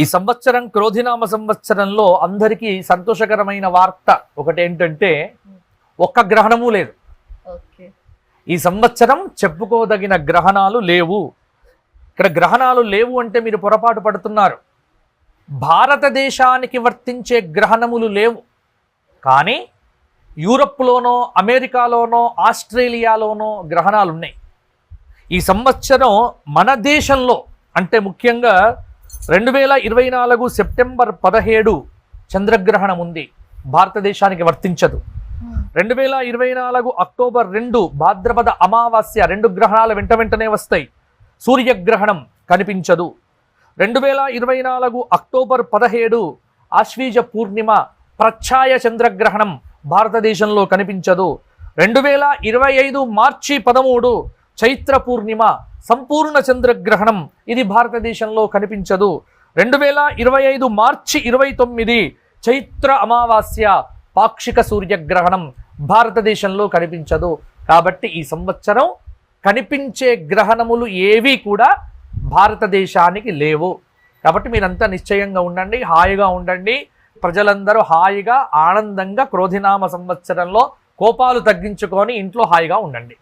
ఈ సంవత్సరం క్రోధినామ సంవత్సరంలో అందరికీ సంతోషకరమైన వార్త ఒకటి ఏంటంటే ఒక్క గ్రహణము లేదు. ఈ సంవత్సరం చెప్పుకోదగిన గ్రహణాలు లేవు. ఇక్కడ గ్రహణాలు లేవు అంటే మీరు పొరపాటు పడుతున్నారు. భారతదేశానికి వర్తించే గ్రహణములు లేవు. కానీ యూరప్లోనో అమెరికాలోనో ఆస్ట్రేలియాలోనో గ్రహణాలు ఉన్నాయి ఈ సంవత్సరం మన దేశంలో అంటే ముఖ్యంగా రెండు వేల ఇరవై నాలుగు సెప్టెంబర్ పదిహేడు చంద్రగ్రహణం ఉంది. భారతదేశానికి వర్తించదు. రెండు వేల ఇరవై నాలుగు అక్టోబర్ రెండు భాద్రపద అమావాస్య రెండు గ్రహణాలు వెంట వెంటనే వస్తాయి. సూర్యగ్రహణం కనిపించదు. రెండు వేల ఇరవై నాలుగు అక్టోబర్ పదిహేడు ఆశ్వీజ పూర్ణిమ ప్రఛాయ చంద్రగ్రహణం భారతదేశంలో కనిపించదు. రెండు వేల ఇరవై ఐదు మార్చి పదమూడు చైత్ర పూర్ణిమ సంపూర్ణ చంద్రగ్రహణం ఇది భారతదేశంలో కనిపించదు. రెండు వేల ఇరవై ఐదు మార్చి ఇరవై తొమ్మిది చైత్ర అమావాస్య పాక్షిక సూర్యగ్రహణం భారతదేశంలో కనిపించదు. కాబట్టి ఈ సంవత్సరం కనిపించే గ్రహణములు ఏవి కూడా భారతదేశానికి లేవు. కాబట్టి మీరంతా నిశ్చయంగా ఉండండి హాయిగా ఉండండి. ప్రజలందరూ హాయిగా ఆనందంగా క్రోధినామ సంవత్సరంలో కోపాలు తగ్గించుకొని ఇంట్లో హాయిగా ఉండండి.